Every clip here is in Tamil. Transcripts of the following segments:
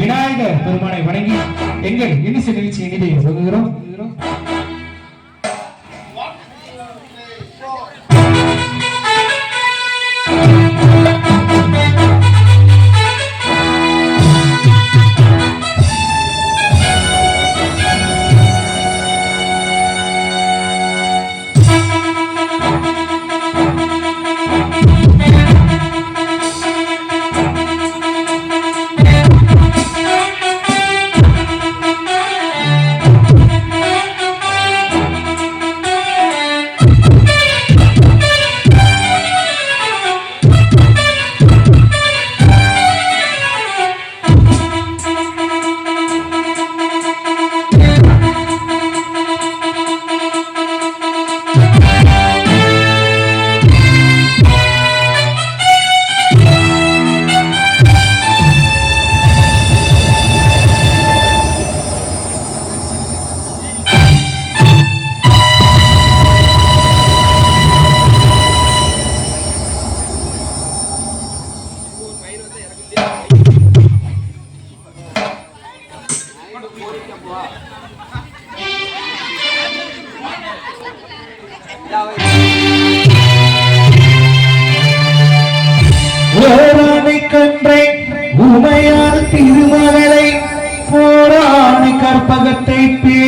விநாயகர் பெருமானை வணங்கி எங்கள் இனிசு நிகழ்ச்சி இனிதை தொடங்குகிறோம் ஓரானை கன்றை உமையான திருமகளை போராணி கற்பகத்தை பேணினார்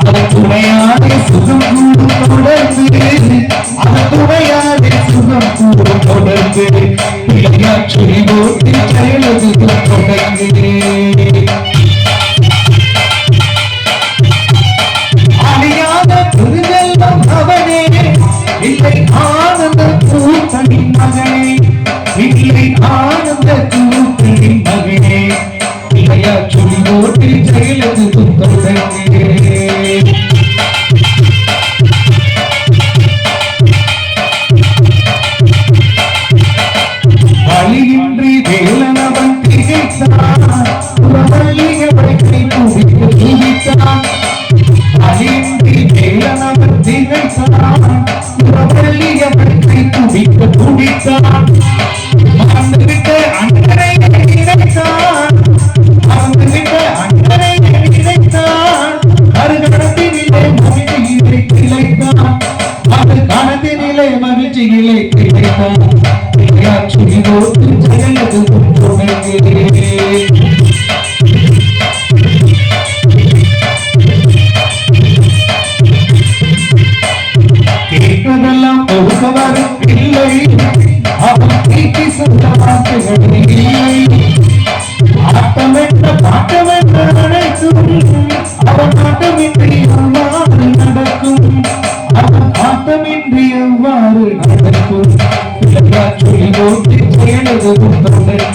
அதன் துணையாக சுகம் கூடும் தொடர்ந்து அதன் துணையாக சுகம் கூடும் தொடர்ந்து பிள்ளையார் சுழி போட்டு கையெழுத்து தொடங்கு அழியாத திருநெல்வம் அவனே இல்லை ஆனந்த பூத்தனி மகனே இல்லை ஆனந்த பூத்தனி மகனே. இல்லையா சொல்லி ஓட்டி செயலது தொடங்கே வழியின்றி வேலனவன் திகைத்தான். புறவழிகளை கை குவித்து துதித்தான் வழியின்றி வேலனவன் திகைத்தான். புறவழிகளை கை குவித்து துதித்தான் மகிழ்ச்சியிலே திளைத்தான் சுழி போட்டு ஜெயலது தொடங்கே கேட்டதெல்லாம் ஒருவரும் இல்லை அவன் தீட்டி சொன்ன வார்த்தைகள் இல்லை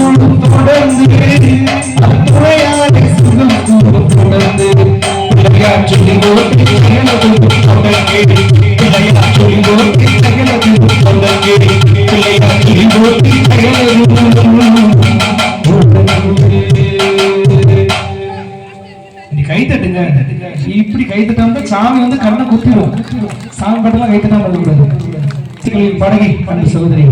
சுகம் கூடும் தொடர்ந்து அது சுகம் தொடர்ந்து ஓட்டி தொடர்ந்து ஓட்டி தொடர்ந்து ஓட்டி இப்படி கை தட்டாம சாமி வந்து கண்ணை குத்திடும் சாமி பட்டெல்லாம் கை தட்டாம இருக்கக்கூடாது. சிங்களின் சகோதரி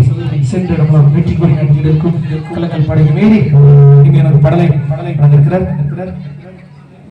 சென்று நம்ம வெற்றி கொடி நடத்தியிருக்கும் கலக்கல் படையின் மேலே இங்கே எனக்கு படலை படலை வந்திருக்கிறார் இருக்கிறார்